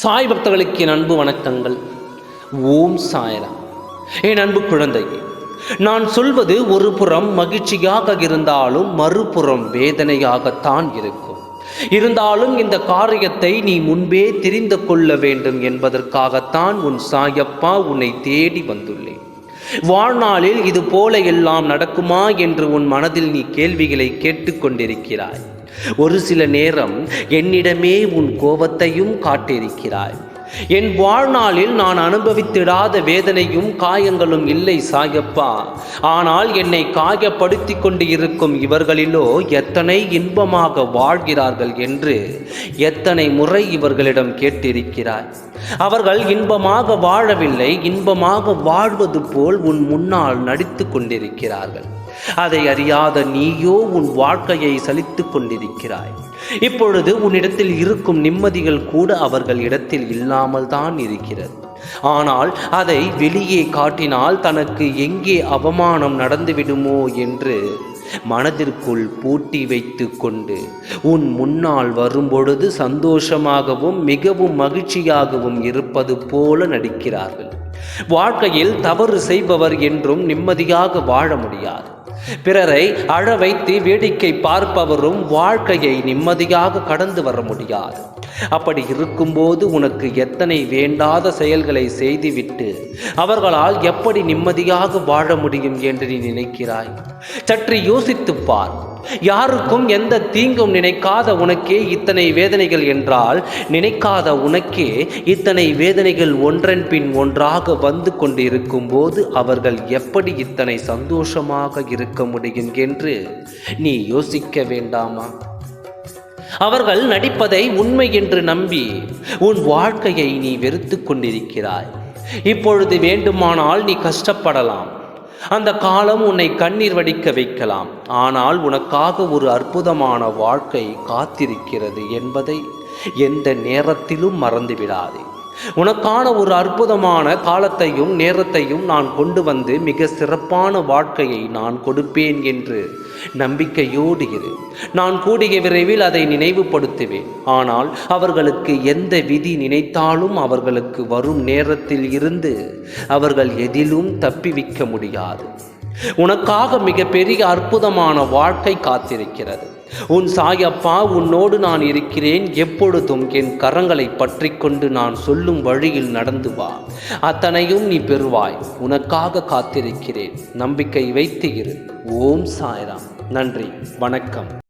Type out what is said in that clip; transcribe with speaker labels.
Speaker 1: சாய் பக்தர்களுக்கு என் அன்பு வணக்கங்கள். ஓம் சாயரா என் அன்பு குழந்தை நான் சொல்வது ஒரு புறம் மகிழ்ச்சியாக இருந்தாலும் மறுபுறம் வேதனையாகத்தான் இருக்கும். இருந்தாலும் இந்த காரியத்தை நீ முன்பே தெரிந்து கொள்ள வேண்டும் என்பதற்காகத்தான் உன் சாயப்பா உன்னை தேடி வந்துள்ளேன். வாழ்நாளில் இது போல எல்லாம் நடக்குமா என்று உன் மனதில் நீ கேள்விகளை கேட்டுக்கொண்டிருக்கிறாய். ஒரு சில நேரம் என்னிடமே உன் கோபத்தையும் காட்டியிருக்கிறாய். என் வாழ்நாளில் நான் அனுபவித்திடாத வேதனையும் காயங்களும் இல்லை சாயப்பா. ஆனால் என்னை காயப்படுத்தி கொண்டு இருக்கும் இவர்களிலோ எத்தனை இன்பமாக வாழ்கிறார்கள் என்று எத்தனை முறை இவர்களிடம் கேட்டிருக்கிறாய். அவர்கள் இன்பமாக வாழவில்லை இன்பமாக வாழ்வது போல் உன் முன்னால் நடித்து கொண்டிருக்கிறார்கள். அதை அறியாத நீயோ உன் வாழ்க்கையை சலித்து கொண்டிருக்கிறாய். இப்பொழுது உன்னிடத்தில் இருக்கும் நிம்மதிகள் கூட அவர்கள் இடத்தில் இல்லாமல் தான் இருக்கிறது. ஆனால் அதை வெளியே காட்டினால் தனக்கு எங்கே அவமானம் நடந்துவிடுமோ என்று மனதிற்குள் பூட்டி வைத்து கொண்டு உன் முன்னால் வரும்பொழுது சந்தோஷமாகவும் மிகவும் மகிழ்ச்சியாகவும் இருப்பது போல நடிக்கிறார்கள். வாழ்க்கையில் தவறு செய்பவர் என்றும் நிம்மதியாக வாழ முடியாது. பிறரை அழ வைத்து வேடிக்கை பார்ப்பவரும் வாழ்க்கையை நிம்மதியாக கடந்து வர முடியாது. அப்படி இருக்கும்போது உனக்கு எத்தனை வேண்டாத செயல்களை செய்துவிட்டு அவர்களால் எப்படி நிம்மதியாக வாழ முடியும் என்று நீ நினைக்கிறாய்? சற்று யோசித்துப் பார். யாருக்கும் எந்த தீங்கும் நினைக்காத உனக்கே இத்தனை வேதனைகள் என்றால் நினைக்காத உனக்கே இத்தனை வேதனைகள் ஒன்றன் பின் ஒன்றாக வந்து கொண்டிருக்கும் போது அவர்கள் எப்படி இத்தனை சந்தோஷமாக இருக்க முடியும் என்று நீ யோசிக்க வேண்டாமா? அவர்கள் நடிப்பதை உண்மை என்று நம்பி உன் வாழ்க்கையை நீ வெறுத்து கொண்டிருக்கிறாய். இப்பொழுது வேண்டுமானால் நீ கஷ்டப்படலாம். அந்த காலம் உன்னை கண்ணீர் வடிக்க வைக்கலாம். ஆனால் உனக்காக ஒரு அற்புதமான வாழ்க்கை காத்திருக்கிறது என்பதை எந்த நேரத்திலும் மறந்துவிடாதே. உனக்கான ஒரு அற்புதமான காலத்தையும் நேரத்தையும் நான் கொண்டு வந்து மிக சிறப்பான வாழ்க்கையை நான் கொடுப்பேன் என்று நம்பிக்கையோடு இரு. நான் கூடிய விரைவில் அதை நினைவுபடுத்துவேன். ஆனால் அவர்களுக்கு எந்த விதி நினைத்தாலும் அவர்களுக்கு வரும் நேரத்தில் இருந்து அவர்கள் எதிலும் தப்பிவிக்க முடியாது. உனக்காக மிகப்பெரிய அற்புதமான வாழ்க்கை காத்திருக்கிறது. உன் சாயப்பா உன்னோடு நான் இருக்கிறேன். எப்பொழுதும் என் கரங்களை பற்றி கொண்டு நான் சொல்லும் வழியில் நடந்து வா. அத்தனையும் நீ பெறுவாய். உனக்காக காத்திருக்கிறேன். நம்பிக்கை வைத்து இரு. ஓம் சாய்ராம். நன்றி. வணக்கம்.